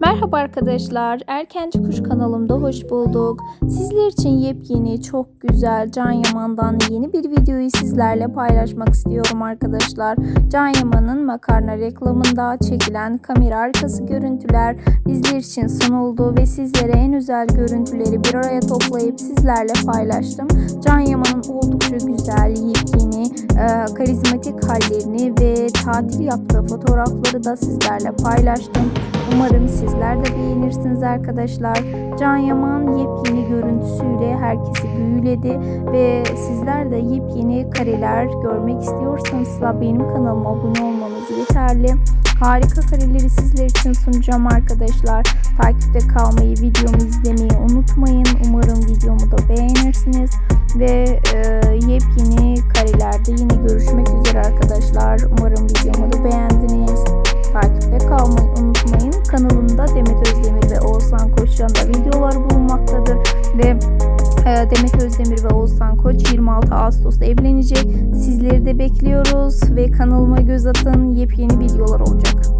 Merhaba arkadaşlar, Erkenci Kuş kanalımda hoş bulduk. Sizler için yepyeni, çok güzel Can Yaman'dan yeni bir videoyu sizlerle paylaşmak istiyorum arkadaşlar. Can Yaman'ın makarna reklamında çekilen kamera arkası görüntüler bizler için sunuldu ve sizlere en özel görüntüleri bir araya toplayıp sizlerle paylaştım. Can Yaman'ın oldukça güzel, yepyeni, e, karizmatik hallerini ve tatil yaptığı fotoğrafları da sizlerle paylaştım. Umarım sizler de beğenirsiniz arkadaşlar. Can Yaman yepyeni görüntüsüyle herkesi büyüledi ve sizler de yepyeni kareler görmek istiyorsanız da benim kanalıma abone olmanız yeterli. Harika kareleri sizler için sunacağım arkadaşlar. Takipte kalmayı, videomu izlemeyi unutmayın. Umarım videomu da beğenirsiniz ve e, yepyeni karelerde yine görüşmek Kanalımda Demet Özdemir ve Oğuzhan Koç'tan da videolar bulunmaktadır. Ve e, Demet Özdemir ve Oğuzhan Koç 26 Ağustos'ta evlenecek. Sizleri de bekliyoruz ve kanalıma göz atın. Yepyeni videolar olacak.